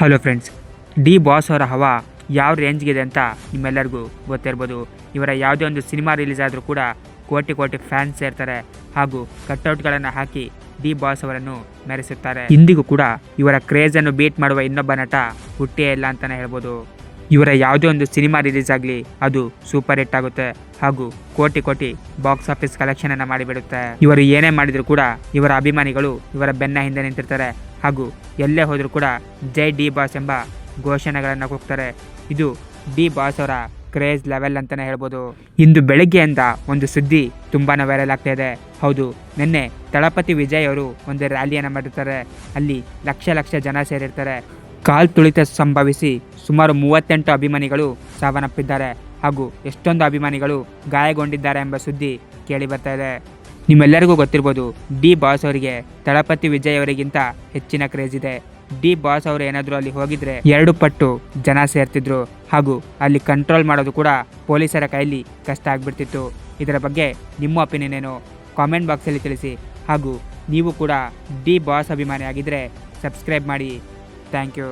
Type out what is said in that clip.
Hello friends D boss ಅವರ ಹವಾ ಯಾವ ರೇಂಜ್ಗಿದೆ ಅಂತ ನಿಮ್ಮೆಲ್ಲರಿಗೂ ಗೊತ್ತಿರ್ಬೋದು. ಇವರ ಯಾವುದೇ ಒಂದು ಸಿನಿಮಾ ರಿಲೀಸ್ ಆದರೂ ಕೂಡ ಕೋಟಿ ಕೋಟಿ ಫ್ಯಾನ್ಸ್ ಸೇರ್ತಾರೆ ಹಾಗೂ ಕಟ್ಔಟ್ಗಳನ್ನು ಹಾಕಿ ಡಿ ಬಾಸ್ ಅವರನ್ನು ಮೆರೆಸುತ್ತಾರೆ. ಇಂದಿಗೂ ಕೂಡ ಇವರ ಕ್ರೇಜನ್ನು ಬೀಟ್ ಮಾಡುವ ಇನ್ನೊಬ್ಬ ನಟ ಹುಟ್ಟೇ ಇಲ್ಲ ಅಂತಲೇ ಹೇಳ್ಬೋದು. ಇವರ ಯಾವುದೇ ಒಂದು ಸಿನಿಮಾ ರಿಲೀಸ್ ಆಗಲಿ ಅದು ಸೂಪರ್ ಹಿಟ್ ಆಗುತ್ತೆ ಹಾಗೂ ಕೋಟಿ ಕೋಟಿ ಬಾಕ್ಸ್ ಆಫೀಸ್ ಕಲೆಕ್ಷನ್ ಅನ್ನ ಮಾಡಿಬಿಡುತ್ತೆ. ಇವರು ಏನೇ ಮಾಡಿದ್ರು ಕೂಡ ಇವರ ಅಭಿಮಾನಿಗಳು ಇವರ ಬೆನ್ನ ಹಿಂದೆ ನಿಂತಿರ್ತಾರೆ. ಹಾಗೂ ಎಲ್ಲೇ ಹೋದರೂ ಕೂಡ ಜೈ ಡಿ ಬಾಸ್ ಎಂಬ ಘೋಷಣೆಗಳನ್ನು ಕೂಗ್ತಾರೆ ಇದು ಡಿ ಬಾಸ್ ಅವರ ಕ್ರೇಜ್ ಲೆವೆಲ್ ಅಂತಲೇ ಹೇಳ್ಬೋದು. ಇಂದು ಬೆಳಗ್ಗೆಯಿಂದ ಒಂದು ಸುದ್ದಿ ತುಂಬಾ ವೈರಲ್ ಆಗ್ತಾ ಇದೆ. ಹೌದು, ನಿನ್ನೆ ತಳಪತಿ ವಿಜಯ್ ಅವರು ಒಂದು ರ್ಯಾಲಿಯನ್ನು ಮಾಡಿರ್ತಾರೆ. ಅಲ್ಲಿ ಲಕ್ಷ ಲಕ್ಷ ಜನ ಸೇರಿರ್ತಾರೆ. ಕಾಲ್ ತುಳಿತ ಸಂಭವಿಸಿ ಸುಮಾರು ಮೂವತ್ತೆಂಟು ಅಭಿಮಾನಿಗಳು ಸಾವನ್ನಪ್ಪಿದ್ದಾರೆ. ಹಾಗೂ ಎಷ್ಟೊಂದು ಅಭಿಮಾನಿಗಳು ಗಾಯಗೊಂಡಿದ್ದಾರೆ ಎಂಬ ಸುದ್ದಿ ಕೇಳಿ ಬರ್ತಾ ಇದೆ. ನಿಮ್ಮೆಲ್ಲರಿಗೂ ಗೊತ್ತಿರ್ಬೋದು, ಡಿ ಬಾಸ್ ಅವರಿಗೆ ತಳಪತಿ ವಿಜಯ್ ಅವರಿಗಿಂತ ಹೆಚ್ಚಿನ ಕ್ರೇಜ್ ಇದೆ. ಡಿ ಬಾಸ್ ಅವರು ಏನಾದರೂ ಅಲ್ಲಿ ಹೋಗಿದ್ರೆ ಎರಡು ಪಟ್ಟು ಜನ ಸೇರ್ತಿದ್ರು. ಹಾಗೂ ಅಲ್ಲಿ ಕಂಟ್ರೋಲ್ ಮಾಡೋದು ಕೂಡ ಪೊಲೀಸರ ಕೈಯಲ್ಲಿ ಕಷ್ಟ ಆಗ್ಬಿಡ್ತಿತ್ತು. ಇದರ ಬಗ್ಗೆ ನಿಮ್ಮ ಒಪಿನಿಯನ್ ಏನು? ಕಾಮೆಂಟ್ ಬಾಕ್ಸಲ್ಲಿ ತಿಳಿಸಿ. ಹಾಗೂ ನೀವು ಕೂಡ ಡಿ ಬಾಸ್ ಅಭಿಮಾನಿ ಆಗಿದ್ದರೆ ಸಬ್ಸ್ಕ್ರೈಬ್ ಮಾಡಿ. Thank you